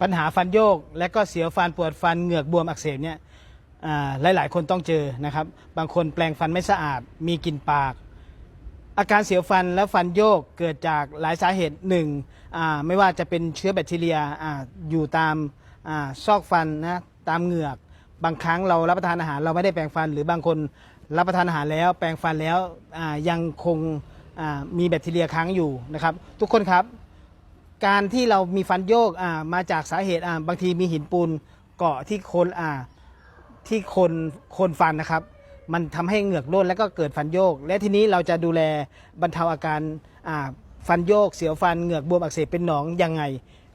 ปัญหาฟันโยก และก็เสียวฟันปวดฟันเหงือกบวมอักเสบเนี่ยอ่าหลายๆคนต้องเจอนะครับ บางคนแปลงฟันไม่สะอาด มีกลิ่นปาก อาการเสียวฟันและฟันโยกเกิดจากหลายสาเหตุหนึ่งไม่ว่าจะเป็นเชื้อแบคทีเรียออยู่ตามอซอกฟันนะตามเหงือก บางครั้งเรารับประทานอาหารเราไม่ได้แปรงฟัน หรือบางคนรับประทานอาหารแล้ว แปรงฟันแล้วยังคงมีแบคทีเรียค้างอยู่นะครับ ทุกคนครับ การที่เรามีฟันโยกอ่ามาจากสาเหตุอ่าบางทีมีหินปูนเกาะที่โคนอ่าที่โคนโคนฟันนะครับ มันทำให้เหงือกร่นแล้วก็เกิดฟันโยก และทีนี้เราจะดูแลบรรเทาอาการอ่าฟันโยก เสียวฟันเหงือกบวมอักเสบเป็นหนองยังไง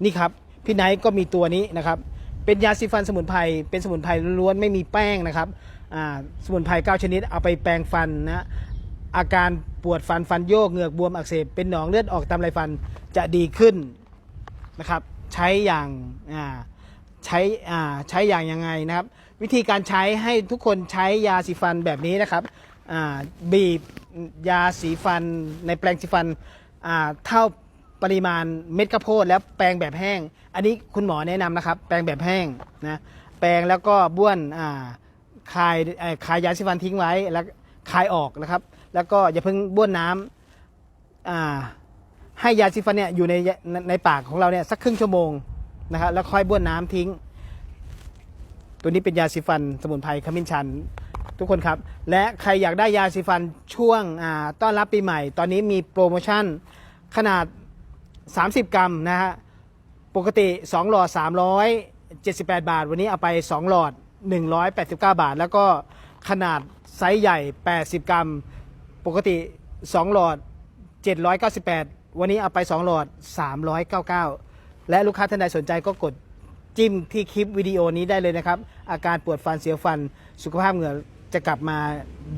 นี่ครับพี่ไนท์ก็มีตัวนี้นะครับ เป็นยาสีฟันสมุนไพรเป็นสมุนไพรล้วนไม่มีแป้งนะครับสมุนไพร9ชนิดเอาไปแปรงฟันนะ อาการปวดฟันฟันโยกเหงือกบวมอักเสบเป็นหนองเลือดออกตามไรฟันจะดีขึ้นนะครับ ใช้อย่างใช้ใช้อย่างยังไงนะครับ วิธีการใช้ให้ทุกคนใช้ยาสีฟันแบบนี้นะครับบีบยาสีฟันในแปรงสีฟันเท่าปริมาณเม็ดข้าวโพดแล้วแปรงแบบแห้ง อันนี้คุณหมอแนะนำนะครับ แปรงแบบแห้งนะแปรงแล้วก็บ้วนคายคายยาสีฟันทิ้งไว้แล้ว คายออกนะครับ แล้วก็อย่าเพิ่งบ้วนน้ำอ่าให้ยาสีฟันเนี่ยอยู่ในในปากของเราเนี่ยสักครึ่งชั่วโมงนะครับแล้วค่อยบ้วนน้ำทิ้ง ตัวนี้เป็นยาสีฟันสมุนไพรขมิ้นชันทุกคนครับ และใครอยากได้ยาสีฟันช่วงต้อนรับปีใหม่ ตอนนี้มีโปรโมชั่นขนาด 30 กรัมนะฮะปกติ 2 หลอด 378 บาท วันนี้เอาไป 2 หลอด 189 บาท แล้วก็ขนาด ไซส์ใหญ่ 80 กรัม ปกติ 2 หลอด 798 วันนี้เอาไป 2 หลอด 399 และลูกค้าท่านใดสนใจก็กดจิ้มที่คลิปวิดีโอนี้ได้เลยนะครับ อาการปวดฟันเสียวฟันสุขภาพเหงื่อจะกลับมา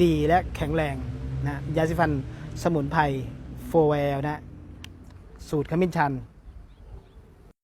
ดีและแข็งแรงนะยาสีฟันสมุนไพรโฟเวลนะ สูตรขมิ้นชัน